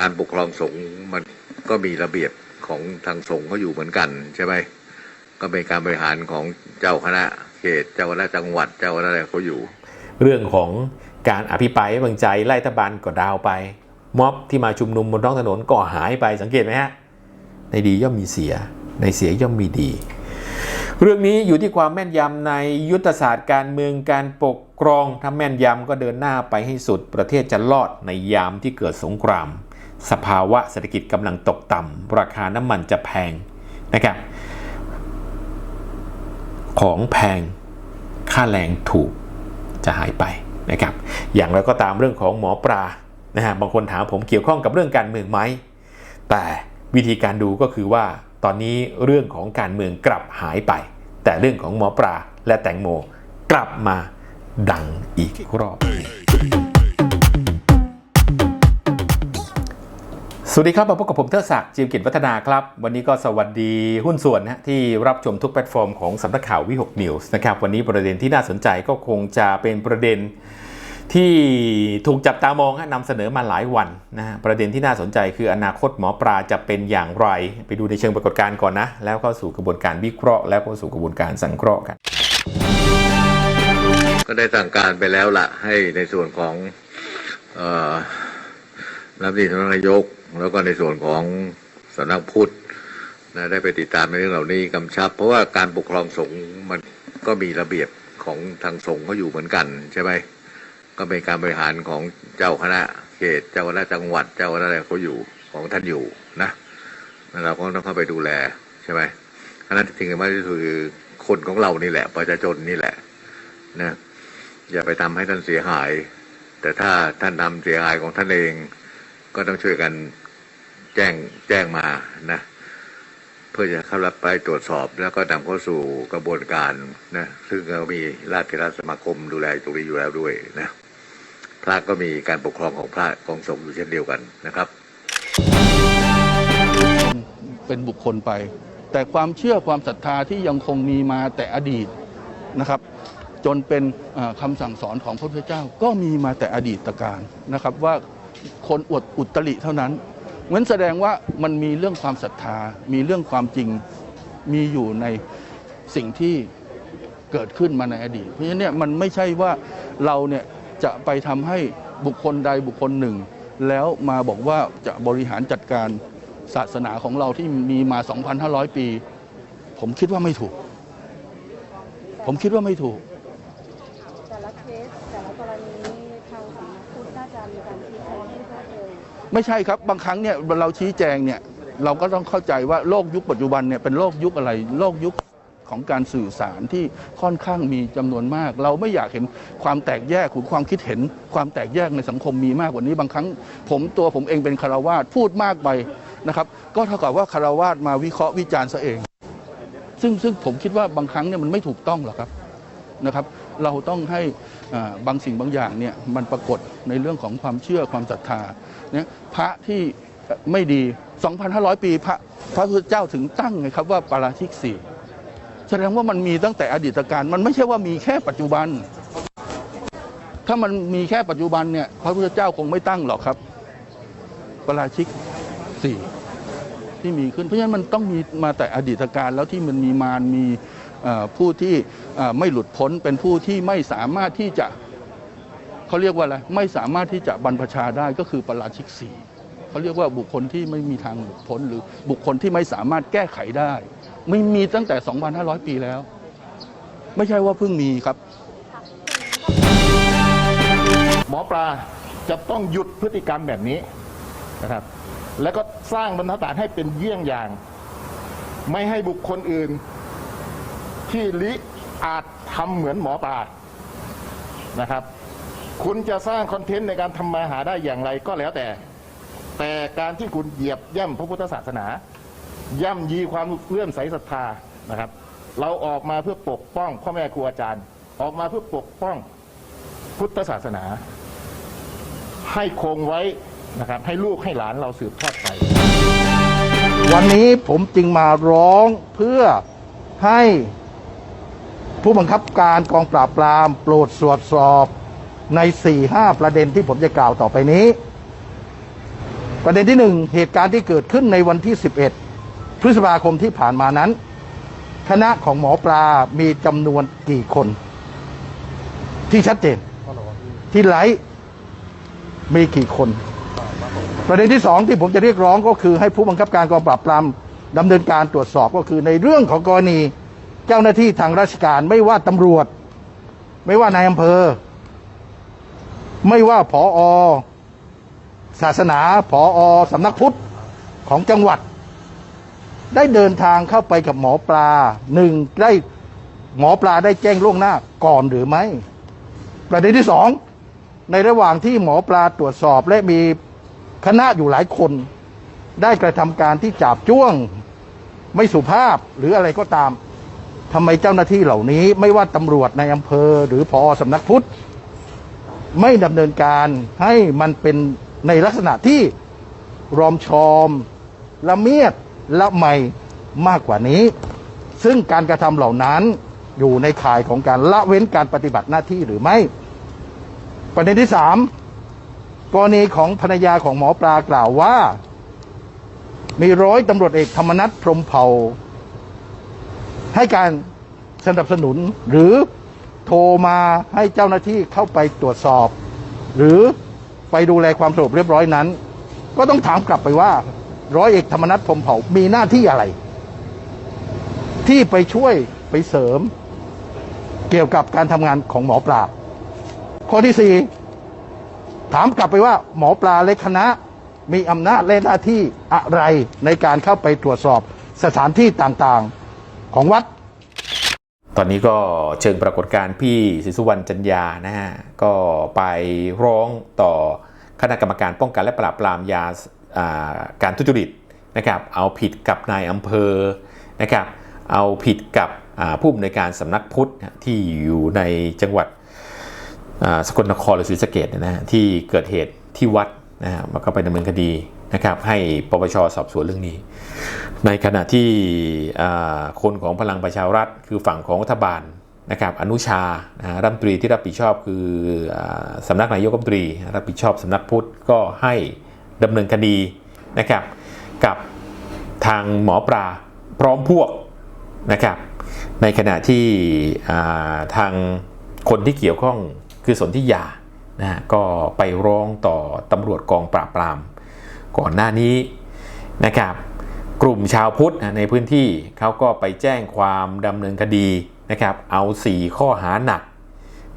การปกครองสงฆ์มันก็มีระเบียบของทางสงฆ์เขาอยู่เหมือนกันใช่ไหมก็เป็นการบริหารของเจ้าคณะเขตเจ้าคณะจังหวัดเจ้าคณะอะไรเขาอยู่ เรื่องของการอภิปรายไว้วางใจไล่รัฐบาลก็ดาวไป ม็อบที่มาชุมนุมบนท้องถนนก็หายไปสังเกตไหมฮะในดีย่อมมีเสีย ในเสียย่อมมีดี เรื่องนี้อยู่ที่ความแม่นยำในยุทธศาสตร์การเมืองการปกครองถ้าแม่นยำก็เดินหน้าไปให้สุดประเทศจะรอดในยามที่เกิดสงคราม สภาวะเศรษฐกิจกำลังตกต่ำราคาน้ำมันจะแพงนะครับ ของแพงค่าแรงถูกจะหายไปนะครับ อย่างไรก็ตามเรื่องของหมอปลานะฮะบางคนถามผมเกี่ยวข้องกับเรื่องการเมืองไหม แต่วิธีการดูก็คือว่าตอนนี้เรื่องของการเมืองกลับหายไป แต่เรื่องของหมอปลาและแตงโมกลับมาดังอีกรอบ สวัสดีครับมาพบกับผมเทอศักดิ์จิมกิจวัฒนาครับ วันนี้ก็สวัสดีหุ้นส่วนนะที่รับชมทุกแพลตฟอร์มของสำนักข่าววิหกนิวส์นะครับวันนี้ประเด็นที่น่าสนใจก็คงจะเป็นประเด็นที่ถูกจับตามองฮะนำเสนอมาหลายวันนะประเด็นที่น่าสนใจคืออนาคตหมอปลาจะเป็นอย่างไร ไปดูในเชิงปรากฏการณ์ก่อนนะ แล้วเข้าสู่กระบวนการวิเคราะห์ แล้วก็สู่กระบวนการสังเคราะห์กัน ก็ได้สั่งการไปแล้วล่ะให้ในส่วนของออรัฐมนตรีนายก แล้วก็ในส่วนของสำนักพุทธนะได้ไปติดตามในเรื่องเหล่านี้กำชับ เพราะว่าการปกครองสงฆ์มันก็มีระเบียบของทางสงฆ์เขาอยู่เหมือนกันใช่ไหมก็เป็นการบริหารของเจ้าคณะเขตเจ้าคณะจังหวัดเจ้าคณะอะไรเขาอยู่ของท่านอยู่นะเราก็ต้องเข้าไปดูแลใช่ไหมอันนั้นสิ่งที่มากที่สุดคือคนของเรานี่แหละ ประชาชนนี่แหละนะอย่าไปทำให้ท่านเสียหาย แต่ถ้าท่านทำเสียหายของท่านเอง ก็ต้องช่วยกัน แจ้งแจ้งมานะ เพื่อจะเข้ารับไปตรวจสอบแล้วก็นำเข้าสู่กระบวนการนะซึ่งเรามีราชเทรสมาคมดูแลตรงนี้อยู่แล้วด้วยนะพระก็มีการปกครองของพระของสงฆ์อยู่เช่นเดียวกันนะครับ เป็นบุคคลไป แต่ความเชื่อความศรัทธาที่ยังคงมีมาแต่อดีตนะครับ จนเป็นเอ่อคำสั่งสอนของพระพุทธเจ้าก็มีมาแต่อดีตการนะครับ ว่าคนอวดอุตริเท่านั้น เหมือนแสดงว่ามันมีเรื่องความศรัทธา มีเรื่องความจริง มีอยู่ในสิ่งที่เกิดขึ้นมาในอดีต เพราะฉะนั้นเนี่ยมันไม่ใช่ว่าเราเนี่ยจะไปทำให้บุคคลใดบุคคลหนึ่ง แล้วมาบอกว่าจะบริหารจัดการศาสนาของเราที่มีมา 2,500 ปี ผมคิดว่าไม่ถูก ผมคิดว่าไม่ถูก แต่ละเคสแต่ละกรณีทางสำนักพุทธน่าจะมีการชี้แจงที่รวดเร็ว ไม่ใช่ครับบางครั้งเนี่ยเราชี้แจงเนี่ยเราก็ต้องเข้าใจว่าโลกยุคปัจจุบันเนี่ยเป็นโลกยุคอะไรโลกยุคของการสื่อสารที่ค่อนข้างมีจำนวนมาก เราไม่อยากเห็นความแตกแยกหรือความคิดเห็น ความแตกแยกในสังคมมีมากกว่านี้ บางครั้งผมตัวผมเองเป็นคารวาสพูดมากไปนะครับ ก็เท่ากับว่าคารวาสมาวิเคราะห์วิจารณ์ซะเอง ซึ่งซึ่งผมคิดว่าบางครั้งเนี่ยมันไม่ถูกต้องหรอกครับนะครับ เราต้องให้บางสิ่งบางอย่างเนี่ยมันปรากฏในเรื่องของความเชื่อความศรัทธาเนี่ยพระที่ไม่ดี 2,500 ปีพระพระพุทธเจ้าถึงตั้งไงครับว่าปาราชิกสี่แสดงว่ามันมีตั้งแต่อดีตการมันไม่ใช่ว่ามีแค่ปัจจุบัน ถ้ามันมีแค่ปัจจุบันเนี่ยพระพุทธเจ้าคงไม่ตั้งหรอกครับปาราชิกสี่ที่มีขึ้นเพราะฉะนั้นมันต้องมีมาแต่อดีตการแล้วที่มันมีมารมี ผู้ที่ไม่หลุดพ้นเป็นผู้ที่ไม่สามารถที่จะเขาเรียกว่าอะไรไม่สามารถที่จะบรรพชาได้ก็คือปาราชิกสีเขาเรียกว่าบุคคลที่ไม่มีทางหลุดพ้น หรือบุคคลที่ไม่สามารถแก้ไขได้ ไม่มีตั้งแต่ 2,500 ปีแล้ว ไม่ใช่ว่าเพิ่งมีครับ หมอปลาจะต้องหยุดพฤติกรรมแบบนี้นะครับ แล้วก็สร้างบรรทัดฐานให้เป็นเยี่ยงอย่าง ไม่ให้บุคคลอื่น ที่ลิอาจทำเหมือนหมอปลานะครับ คุณจะสร้างคอนเทนต์ในการทำมาหาได้อย่างไรก็แล้วแต่ แต่การที่คุณเหยียบย่ำพระพุทธศาสนา ย่ำยีความเลื่อมใสศรัทธานะครับ เราออกมาเพื่อปกป้องพ่อแม่ครูอาจารย์ ออกมาเพื่อปกป้องพุทธศาสนา ให้คงไว้นะครับให้ลูกให้หลานเราสืบทอดไป วันนี้ผมจึงมาร้องเพื่อให้ ผู้บังคับการกองปราบปรามโปรดตรวจสอบใน4-5ประเด็นที่ผมจะกล่าวต่อไปนี้ ประเด็นที่หนึ่งเหตุการณ์ที่เกิดขึ้นในวันที่11พฤษภาคมที่ผ่านมานั้น คณะของหมอปลามีจำนวนกี่คน ที่ชัดเจน ที่ไลฟ์มีกี่คน ประเด็นที่สองที่ผมจะเรียกร้องก็คือให้ผู้บังคับการกองปราบปรามดำเนินการตรวจสอบก็คือในเรื่องของกรณี เจ้าหน้าที่ทางราชการไม่ว่าตำรวจ ไม่ว่านายอำเภอ ไม่ว่าผออศาสนาผออสำนักพุทธของจังหวัด ได้เดินทางเข้าไปกับหมอปลาหนึ่งได้หมอปลาได้แจ้งล่วงหน้าก่อนหรือไม่ ประเด็นที่สองในระหว่างที่หมอปลาตรวจสอบและมีคณะอยู่หลายคน ได้กระทำการที่จับจ้วง ไม่สุภาพหรืออะไรก็ตาม ทำไมเจ้าหน้าที่เหล่านี้ ไม่ว่าตำรวจในอำเภอ หรือพอสำนักพุทธไม่ดำเนินการให้มันเป็นในลักษณะที่รอมชอม ละเมียดละไมมากกว่านี้ ซึ่งการกระทำเหล่านั้นอยู่ในข่ายของการละเว้นการปฏิบัติหน้าที่หรือไม่ ประเด็นที่สามกรณีของภรรยาของหมอปลากล่าวว่า มีร้อยตำรวจเอกธรรมนัฐพรหมเผ่า ให้การสนับสนุนหรือโทรมาให้เจ้าหน้าที่เข้าไปตรวจสอบ หรือไปดูแลความสงบเรียบร้อยนั้น ก็ต้องถามกลับไปว่า ร้อยเอกธรรมนัฐพรมเผ่ามีหน้าที่อะไร ที่ไปช่วยไปเสริม เกี่ยวกับการทำงานของหมอปลาข้อที่สี่ถามกลับไปว่า หมอปลาและคณะมีอำนาจและหน้าที่อะไรในการเข้าไปตรวจสอบสถานที่ต่างๆ ของวัด ตอนนี้ก็เชิงปรากฏการณ์พี่ศรีสุวรรณจันยานะฮะก็ไปร้องต่อคณะกรรมการป้องกันและปราบปรามยาาการทุจริตนะครับเอาผิดกับนายอำเภอนะครับเอาผิดกับผู้อำนวยการสำนักพุทธที่อยู่ในจังหวัดสกลนครหรือศรีสะเกดนะฮะที่เกิดเหตุที่วัดนะฮะมันก็ไปดำเนินคดี นะครับให้ปปชสอบสวนเรื่องนี้ ในขณะที่คนของพลังประชารัฐ คือฝั่งของรัฐบาลนะครับอนุชารัฐมนตรีที่รับผิดชอบคืออาสำนักนายกรัฐมนตรี รับผิดชอบสำนักพุทธก็ให้ดำเนินคดีนะครับกับทางหมอปลาพร้อมพวกนะครับในขณะที่ทางคนที่เกี่ยวข้องคือสนธิยานะฮะก็ไปร้องต่อตำรวจกองปราบปราม ก่อนหน้านี้นะครับ กลุ่มชาวพุทธในพื้นที่เขาก็ไปแจ้งความดำเนินคดีนะครับ เอา 4 ข้อหาหนัก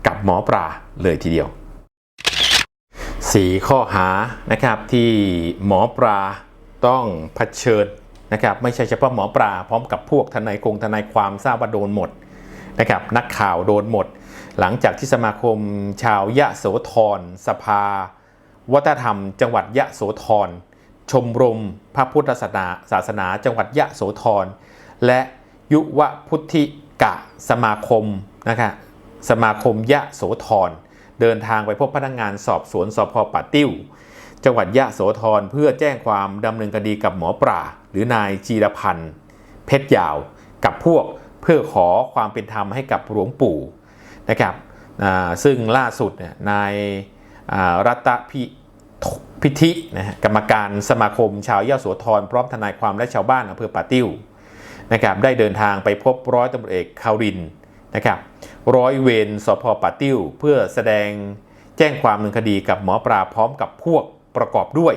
กับหมอปลาเลยทีเดียว 4 ข้อหานะครับที่หมอปลาต้องเผชิญนะครับไม่ใช่เฉพาะหมอปลาพร้อมกับพวกทนายกงทนายความทราบว่าโดนหมดนะครับนักข่าวโดนหมด หลังจากที่สมาคมชาวยะโสธรสภา วัฒนธรรม จังหวัดยะโสธร ชมรมพระพุทธศาสนาศาสนาจังหวัดยะโสธร และยุวพุทธิกะสมาคมนะครับสมาคมยะโสธร เดินทางไปพบพนักงานสอบสวนสพป่าติ้ว จังหวัดยะโสธรเพื่อแจ้งความดำเนินคดีกับหมอปลาหรือนายจีรพันธ์เพชรยาวกับพวกเพื่อขอความเป็นธรรมให้กับหลวงปู่นะครับซึ่งล่าสุดเนี่ยนาย รัตพิพิธินะฮะกรรมการสมาคมชาวยะโสธรพร้อมทนายความและชาวบ้านอำเภอป่าติ้วนะครับได้เดินทางไปพบร้อยตำรวจเอกคารินนะครับร้อยเวรสพป่าติ้ว เพื่อแสดงแจ้งความดำเนินคดีกับหมอปลาพร้อมกับพวกประกอบด้วย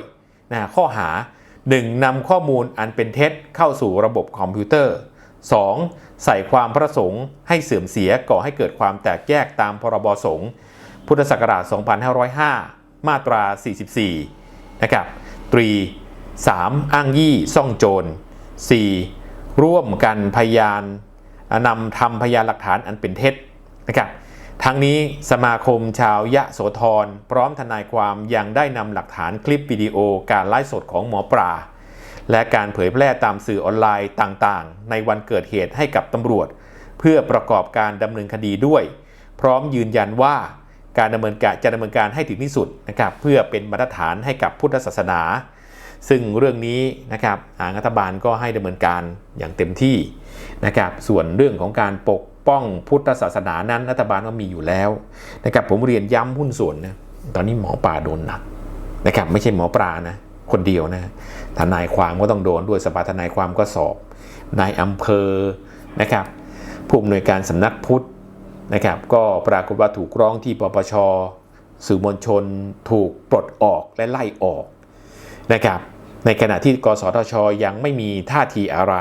นะข้อหา 1. นำข้อมูลอันเป็นเท็จเข้าสู่ระบบคอมพิวเตอร์ 2. ใส่ความประสงค์ให้เสื่อมเสียก่อให้เกิดความแตกแยกตามพรบสงฆ์ พุทธศักราช 2505 มาตรา 44 นะครับตรี 3. อ้างยี่ซ่องโจร 4. ร่วมกันพยานนำทำพยานหลักฐานอันเป็นเท็จนะครับทั้งนี้สมาคมชาวยะโสธร พร้อมทนายความยังได้นำหลักฐานคลิปวิดีโอการไลฟ์สดของหมอปลาและการเผยแพร่ตามสื่อออนไลน์ต่างๆ ในวันเกิดเหตุให้กับตำรวจ เพื่อประกอบการดำเนินคดีด้วย พร้อมยืนยันว่า การดำเนินการจะดำเนินการให้ถึงที่สุดนะครับเพื่อเป็นมาตรฐานให้กับพุทธศาสนา ซึ่งเรื่องนี้นะครับทางรัฐบาลก็ให้ดำเนินการอย่างเต็มที่นะครับส่วนเรื่องของการปกป้องพุทธศาสนานั้นรัฐบาลก็มีอยู่แล้วนะครับผมเรียนย้ำหุ้นส่วนนะตอนนี้หมอปลาโดนหนักนะครับไม่ใช่หมอปลานะคนเดียวนะทนายความก็ต้องโดนด้วยสภาทนายความก็สอบนายอำเภอนะครับผู้อำนวยการสำนักพุทธ นะครับก็ปรากฏว่าถูกร้องที่ปปชสื่อมวลชนถูกปลดออกและไล่ออกนะครับในขณะที่กสทช ยังไม่มีท่าทีอะไร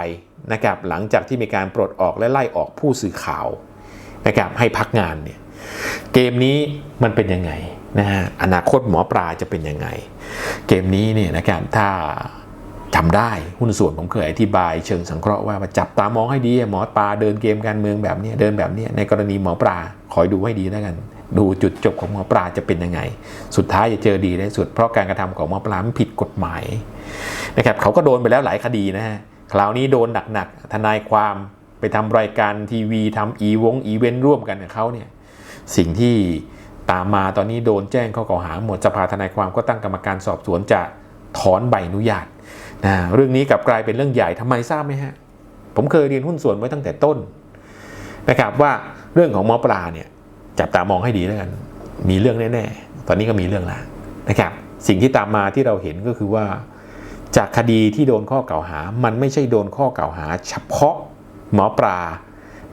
นะครับหลังจากที่มีการปลดออกและไล่ออกผู้สื่อข่าวนะครับให้พักงานเนี่ยเกมนี้มันเป็นยังไงนะฮะอนาคตหมอปลาจะเป็นยังไง เกมนี้เนี่ยนะครับถ้า จำได้หุ้นส่วนผมเคยอธิบายเชิงสังเคราะห์ว่าจับตามองให้ดีหมอปลาเดินเกมการเมืองแบบนี้เดินแบบนี้ในกรณีหมอปลาคอยดูให้ดีแล้วกัน ดูจุดจบของหมอปลาจะเป็นยังไง สุดท้ายจะเจอดีในสุดเพราะการกระทำของหมอปลามผิดกฎหมายนะครับเขาก็โดนไปแล้วหลายคดีนะฮะคราวนี้โดนหนักๆทนายความไปทำรายการทีวีทำอีวงอีเวนต์ร่วมกันกับเขาเนี่ยสิ่งที่ตามมาตอนนี้โดนแจ้งข้อกล่าวหาหมดสภาทนายความก็ตั้งกรรมการสอบสวนจะถอนใบอนุญาต นะเรื่องนี้กลับกลายเป็นเรื่องใหญ่ทำไมทราบไหมฮะ ผมเคยเรียนหุ้นส่วนไว้ตั้งแต่ต้นนะครับว่าเรื่องของหมอปลาเนี่ยจับตามองให้ดีแล้วกัน มีเรื่องแน่ๆ ตอนนี้ก็มีเรื่องแล้วนะครับ สิ่งที่ตามมาที่เราเห็นก็คือว่า จากคดีที่โดนข้อกล่าวหา มันไม่ใช่โดนข้อกล่าวหา เฉพาะหมอปลา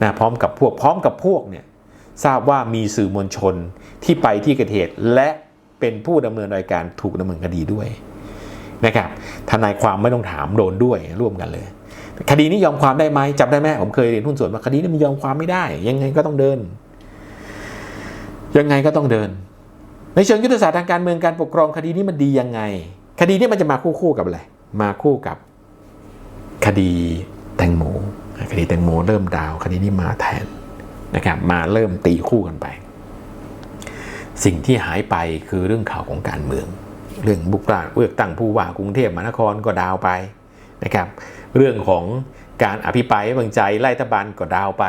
นะพร้อมกับพวกพร้อมกับพวกเนี่ยทราบว่ามีสื่อมวลชนที่ไปที่เกิดเหตุและเป็นผู้ดำเนินรายการถูกดำเนินคดีด้วย นะครับทนายความไม่ต้องถามโดนด้วยร่วมกันเลย คดีนี้ยอมความได้ไหมจับได้ไหมผมเคยเรียนหุ้นส่วนว่าคดีนี้มันยอมความไม่ได้ ยังไงก็ต้องเดิน ยังไงก็ต้องเดิน ในเชิงยุทธศาสตร์ทางการเมืองการปกครองคดีนี้มันดียังไง คดีนี้มันจะมาคู่คู่กับอะไรมาคู่กับคดีแตงโมคดีแตงโมเริ่มดาว คดีนี้มาแทนนะครับมาเริ่มตีคู่กันไป สิ่งที่หายไปคือเรื่องข่าวของการเมือง เรื่องบุกราเลือกตั้งผู้ว่ากรุงเทพมหานครก็ดาวไปนะครับ เรื่องของการอภิปรายไว้วางใจไล่รัฐบาลก็ดาวไป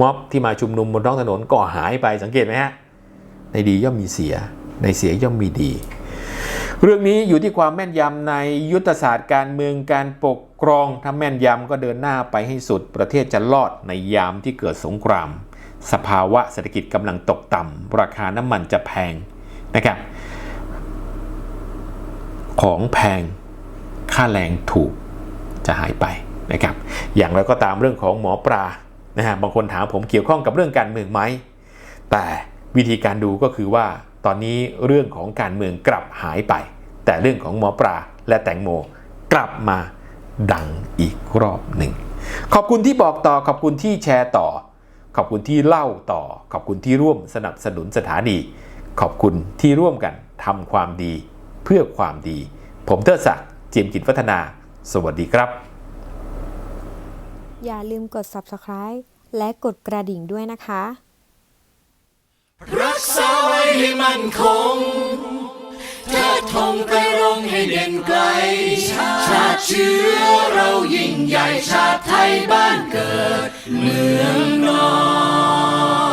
ม็อบที่มาชุมนุมบนท้องถนนก็หายไปสังเกตไหมฮะในดีย่อมมีเสีย ในเสียย่อมมีดี เรื่องนี้อยู่ที่ความแม่นยำในยุทธศาสตร์การเมืองการปกครองถ้าแม่นยำก็เดินหน้าไปให้สุดประเทศจะรอดในยามที่เกิดสงคราม สภาวะเศรษฐกิจกำลังตกต่ำราคาน้ำมันจะแพงนะครับ ของแพงค่าแรงถูกจะหายไปนะครับ อย่างไรก็ตามเรื่องของหมอปลานะฮะบางคนถามผมเกี่ยวข้องกับเรื่องการเมืองไหม แต่วิธีการดูก็คือว่าตอนนี้เรื่องของการเมืองกลับหายไป แต่เรื่องของหมอปลาและแตงโมกลับมาดังอีกรอบหนึ่ง ขอบคุณที่บอกต่อขอบคุณที่แชร์ต่อ ขอบคุณที่เล่าต่อ ขอบคุณที่ร่วมสนับสนุนสถานี ขอบคุณที่ร่วมกันทำความดี พื่อความดี ผมเทิดศักดิ์เจียมกิจวัฒนา สวัสดีครับ อย่าลืมกด subscribe และกดกระดิ่งด้วยนะคะ รักษาไว้ให้มั่นคงเทิดธงไปรงให้เด่นไกล ชาติเชื้อเรายิ่งใหญ่ชาติไทยบ้านเกิด เมืองนอน